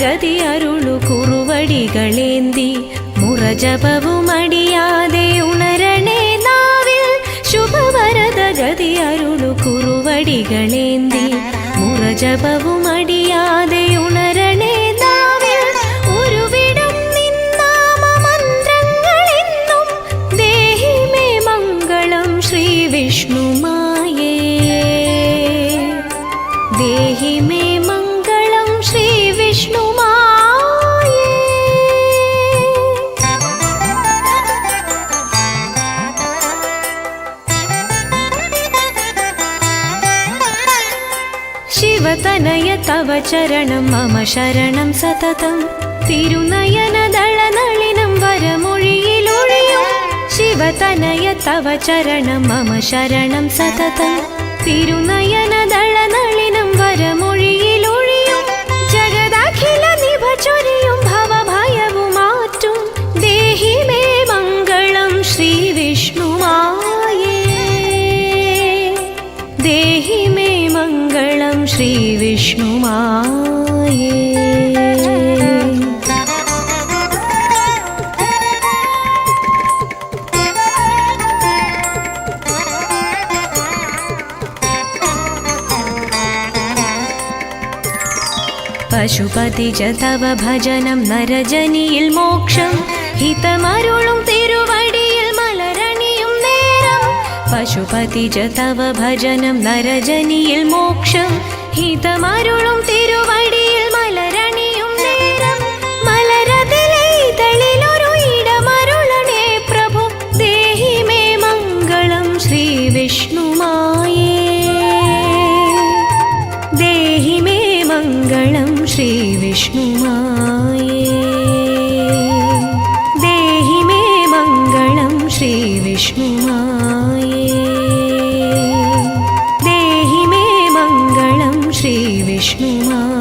ഗതി അരുളു കുറുവടികളേന്തി. മുറജപവും അടിയാതെ ഉണരണേ നാവിൽ. ശുഭവരത ഗതി അരുളു കുറുവടികളേന്തി. മുറജപവും അടിയാതെ ഉണരണേ നാവിൽ. ഉരുവിടും നിന്നാമമന്ത്രങ്ങളെന്നും ദേഹി മേ മംഗളം വിഷ്ണുമായേ ദേഹിമേ ശിവതനയ തവ ചരണം മമ ശരണം സതതം തിരുനയനദളനളിനം വരമൊഴിയിലൊഴിയും ശിവതനയ തവ ചരണം മമ ശരണം സതതം തിരുനയനദളനളിനം വരമൊഴിയിലൊഴിയും മംഗളം ശ്രീ വിഷ്ണുമായേ. പശുപതി ച തവ ഭജനം നരജനിയിൽ മോക്ഷം ഹിതമരുളും പാശുപതിജ തവ ഭജനം നരജനിയിൽ മോക്ഷം. ഹിതമരുളും തിരുവടിയിൽ മലരണിയും നേരം. മലരതിലെ തളിലൊരു ഇടമരുളണേ പ്രഭു. ദേഹി മേ മംഗളം ശ്രീ വിഷ്ണുമായേ. ദേഹി മേ മംഗളം ശ്രീ വിഷ്ണുമായേ. ശ്രീവിഷ്ണുമാ 你呢